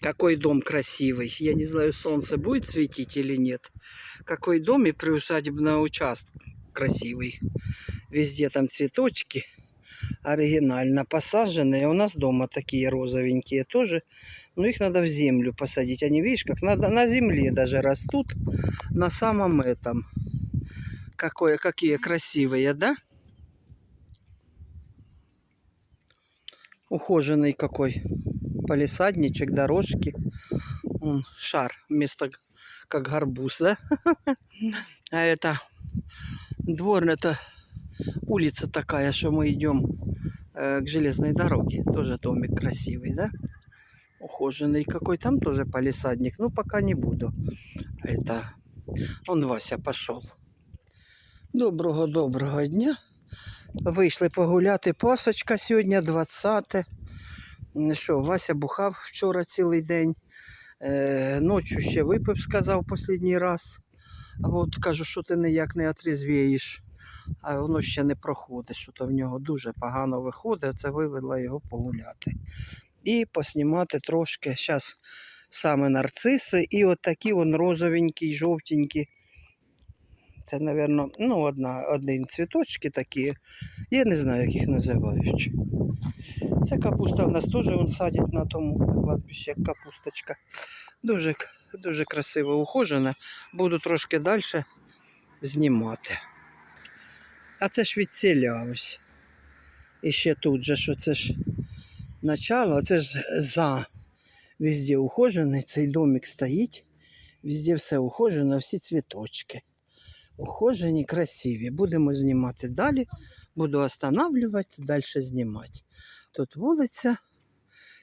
Какой дом красивый. Я не знаю, солнце будет светить или нет. Какой дом и приусадебный участок красивый. Везде там цветочки оригинально посаженные. У нас дома такие розовенькие тоже. Но их надо в землю посадить. Они, видишь, как надо на земле даже растут. На самом этом. Какое, какие красивые, да? Ухоженный какой. Полисадничек, дорожки. Вон шар вместо г- как гарбуз, да? А это двор, это улица такая, что мы идем э, к железной дороге. Тоже домик красивый, да? Ухоженный какой. Там тоже полисадник. Ну, пока не буду. Это... Он Вася пошел. Доброго, доброго дня. Вийшли погуляти. Пасочка сьогодні 20. що, Вася бухав вчора цілий день. Е, ночі ще випив, сказав останній раз. А от кажу, що ти ніяк не отрізвієш. А воно ще не проходить, що то в нього дуже погано виходить. Це вивела його погуляти. І поснімати трошки зараз саме нарциси і от розовенькі, жовтенькі. Це, мабуть, ну, один цвіточки такі. Я не знаю, як їх називають. Це капуста в нас теж вон садять на тому на кладбищі, як капусточка. Дуже, дуже красиво ухожена. Буду трошки далі знімати. А це ж від. І ще тут же, що це ж начало, це ж за. Везде ухожений, цей домик стоїть. Везде все ухожено, всі цвіточки. Ухожені, красиві. Будемо знімати далі. Буду останавливати, далі знімати. Тут вулиця.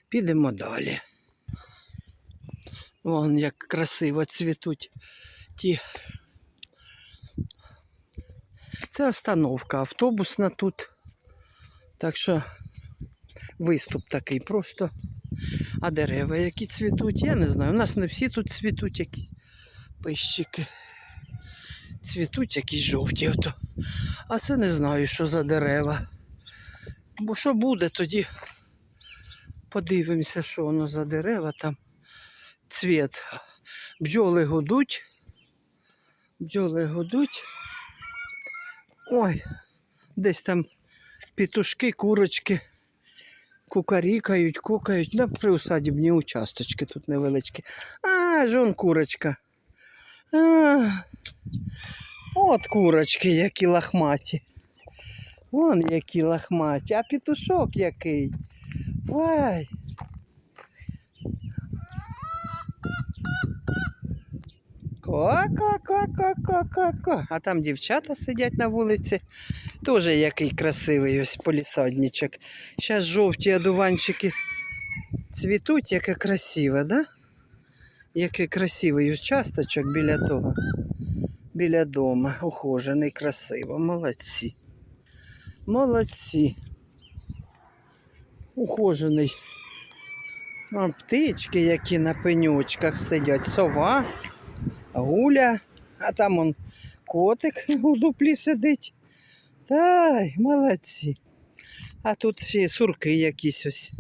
Підемо далі. Вон як красиво цвітуть ті. Це остановка автобусна тут. Так що виступ такий просто. А дерева, які цвітуть, я не знаю. У нас не всі тут цвітуть якісь пищики. Цвітуть якісь жовті. Ото. А це не знаю, що за дерева. Бо що буде, тоді подивимося, що воно за дерева там. Цвіт. Бджоли гудуть. Бджоли гудуть. Ой, десь там петушки, курочки кукарікають, кукають. На приусадібні участочки тут невеличкі. А, жон курочка. А, от курочки, які лахматі. Вон які лахматі. А петушок який. Вай. Ко-ко-ко-ко-ко-ко-ко. А там дівчата сидять на вулиці. Тоже який красивий ось полісадничок. Зараз жовті одуванчики цвітуть, яке красиве, да? Який красивий участочок біля того. Біля дома. Ухожений, красиво. Молодці. Молодці. Ухожений. А птички, які на пеньочках сидять. Сова, гуля, а там он котик у дуплі сидить. Ай, молодці. А тут ще сурки якісь ось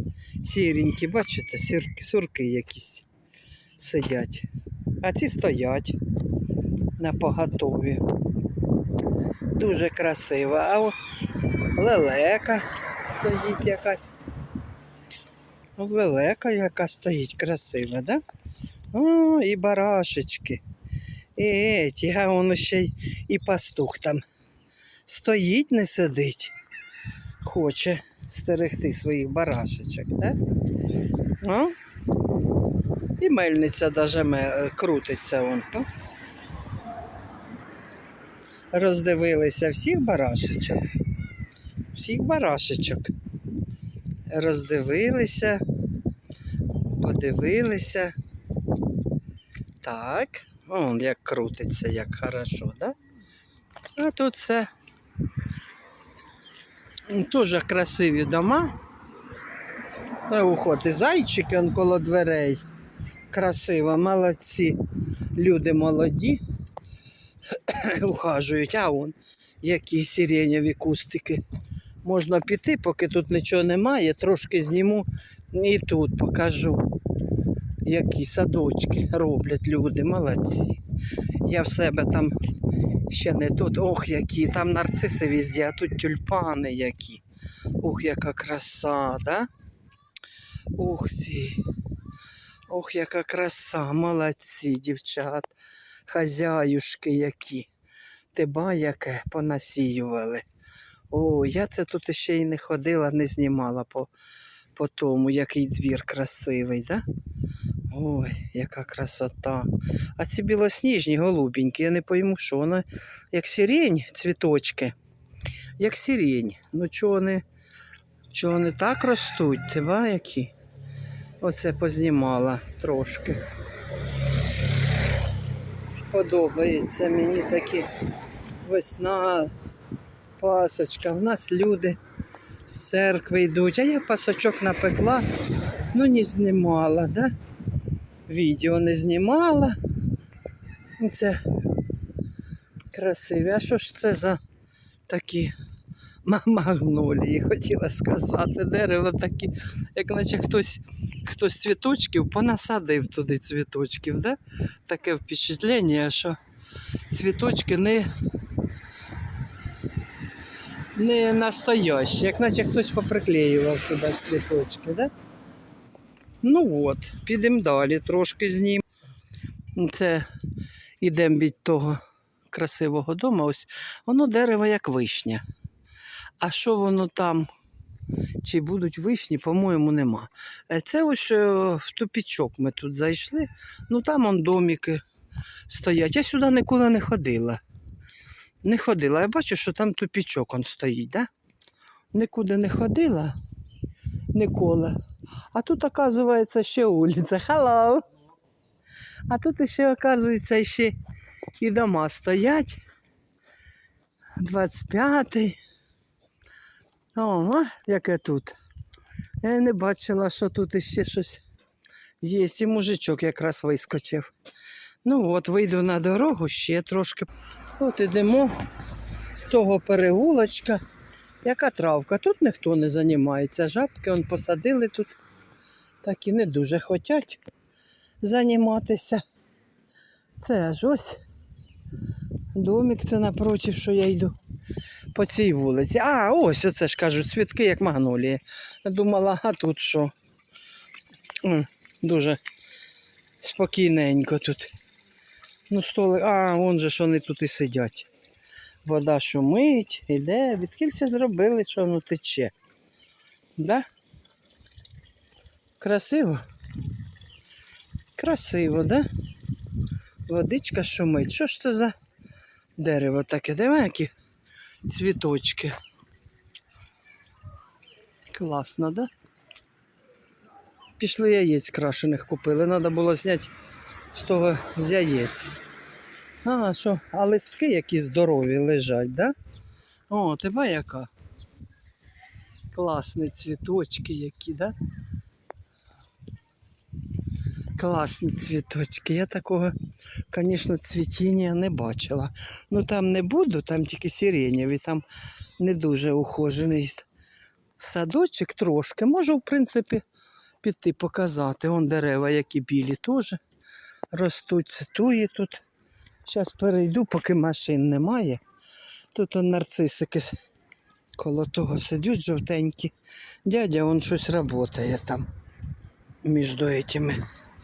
сіренькі, бачите, сурки якісь сидять. А ці стоять на поготові. Дуже красиво. А о, лелека стоїть якась. Лелека яка стоїть красива, да? О, і барашечки. І еті, а воно ще й і пастух там стоїть, не сидить. Хоче стерегти своїх барашечок, да? І мельниця даже крутиться вон. Роздивилися всіх барашечок. Всіх барашечок. Роздивилися, подивилися. Так, он як крутиться, як хорошо, да? А тут все Дуже красиві дома. Уходи зайчики коло дверей. Красиво, молодці. Люди молоді. Ухажують, а он які сиренєві кустики. Можна піти, поки тут нічого немає, трошки зніму і тут покажу. які садочки роблять люди, молодці. Я в себе там ще не тут. Ох, які, там нарциси везде, а тут тюльпани які. Ох, яка краса, да? Ух ти. Ох, яка краса, молодці, дівчат, хазяюшки які. Теба яке понасіювали. О, я це тут ще й не ходила, не знімала по, по тому, який двір красивий, да? Ой, яка красота. А ці білосніжні голубенькі, я не пойму, що вони як сирень, цвіточки. Як сирень. Ну чого вони, чого вони так ростуть, ти ба які? Оце познімала трошки. Подобається мені такі весна, пасочка. В нас люди з церкви йдуть, а я пасочок напекла, ну не знімала, да? Відео не знімала. Це красиві. А що ж це за такі ма- магнолії, хотіла сказати. Дерева такі, як наче хтось, хтось цвіточків понасадив туди цвіточків. Да? Таке впечатлення, що цвіточки не, не настоящі, як наче хтось поприклеював туди цвіточки. Да? Ну от, підемо далі, трошки знім. Це йдемо від того красивого дому. Ось воно дерево як вишня. А що воно там? Чи будуть вишні, по-моєму, нема. Е, Це ось е, в тупічок ми тут зайшли. Ну там он домики стоять. Я сюди ніколи не ходила. Не ходила. Я бачу, що там тупічок он стоїть, да? Нікуди не ходила. Ніколи. А тут, оказується, ще вулиця. Hello! А тут ще, оказується, ще і дома стоять. 25-й. О, яке тут. Я не бачила, що тут іще щось є. І мужичок якраз вискочив. Ну от, вийду на дорогу ще трошки. От ідемо з того переулочка. Яка травка? Тут ніхто не займається. Жабки он посадили тут. Так і не дуже хочуть займатися. Це аж ось домик це напротив, що я йду по цій вулиці. А, ось оце ж кажуть, цвітки, як магнолії. Думала, а тут що? Дуже спокійненько тут. Ну, столи, а, вон же ж вони тут і сидять. Вода шумить, іде. Відкілься зробили, що воно тече. Да? Красиво? Красиво, да? Водичка шумить. Що ж це за дерево таке? Диви, які цвіточки. Класно, да? Пішли яєць крашених купили. Треба було зняти з того з яєць. А, що? А листки які здорові лежать, да? О, тебе яка? Класні цвіточки які, да? Класні цвіточки. Я такого, звісно, цвітіння не бачила. Ну там не буду, там тільки сиренєві, там не дуже ухожений садочок трошки. Можу, в принципі, піти показати. Вон дерева, які білі теж ростуть, цитує тут. Зараз перейду, поки машин немає. Тут он нарцисики коло того сидять жовтенькі. Дядя он щось працює там між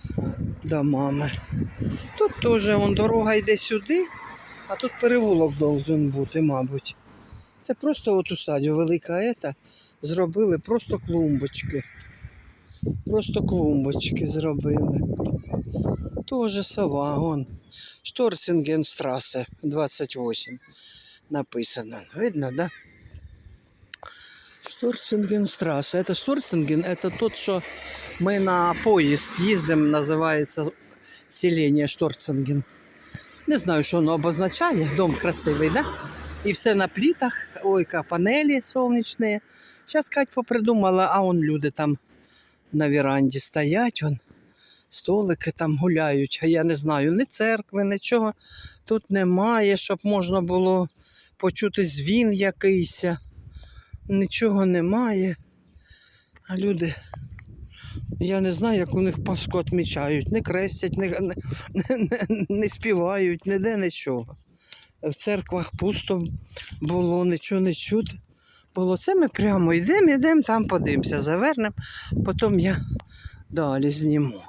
цими домами. Тут теж вон, дорога йде сюди, а тут переулок должен бути, мабуть. Це просто от у саді велика ета зробили просто клумбочки. Просто клумбочки зробили. Тоже сова, вон. Шторцингенстрасе 28 написано. Видно, да? Шторцингенстрасе. Это Шторцинген, это тот, что мы на поезд їздимо, називається селение Шторцинген. Не знаю, що воно обозначає. Дом красивий, да? І все на плітах. Ой, ка панелі сонячні. Зараз Кать попридумала, а он люди там на веранді стоять, вон, столики там гуляють. А я не знаю, ні церкви, нічого тут немає, щоб можна було почути звін якийсь. Нічого немає. А люди Я не знаю, як у них Пасху відмічають. Не крестять, не, не, не, не співають, ніде нічого. В церквах пусто було, нічого не чути. Було це ми прямо йдемо, йдемо, там подивимося, завернемо, потім я далі зніму.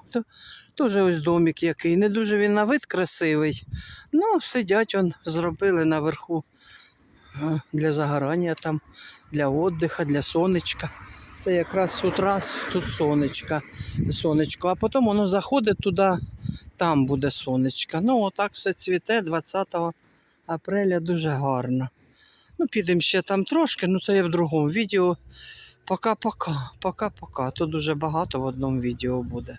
Тоже ось домик який. Не дуже він на вид красивий. Ну, сидять, он, зробили наверху для загорання, там, для віддиха, для сонечка. Це якраз з утра тут сонечка, сонечко, а потім воно заходить туди, там буде сонечко. Ну, отак все цвіте 20 апреля дуже гарно. Ну, підемо ще там трошки, ну це я в другому відео. Пока-пока, пока-пока. Тут дуже багато в одному відео буде.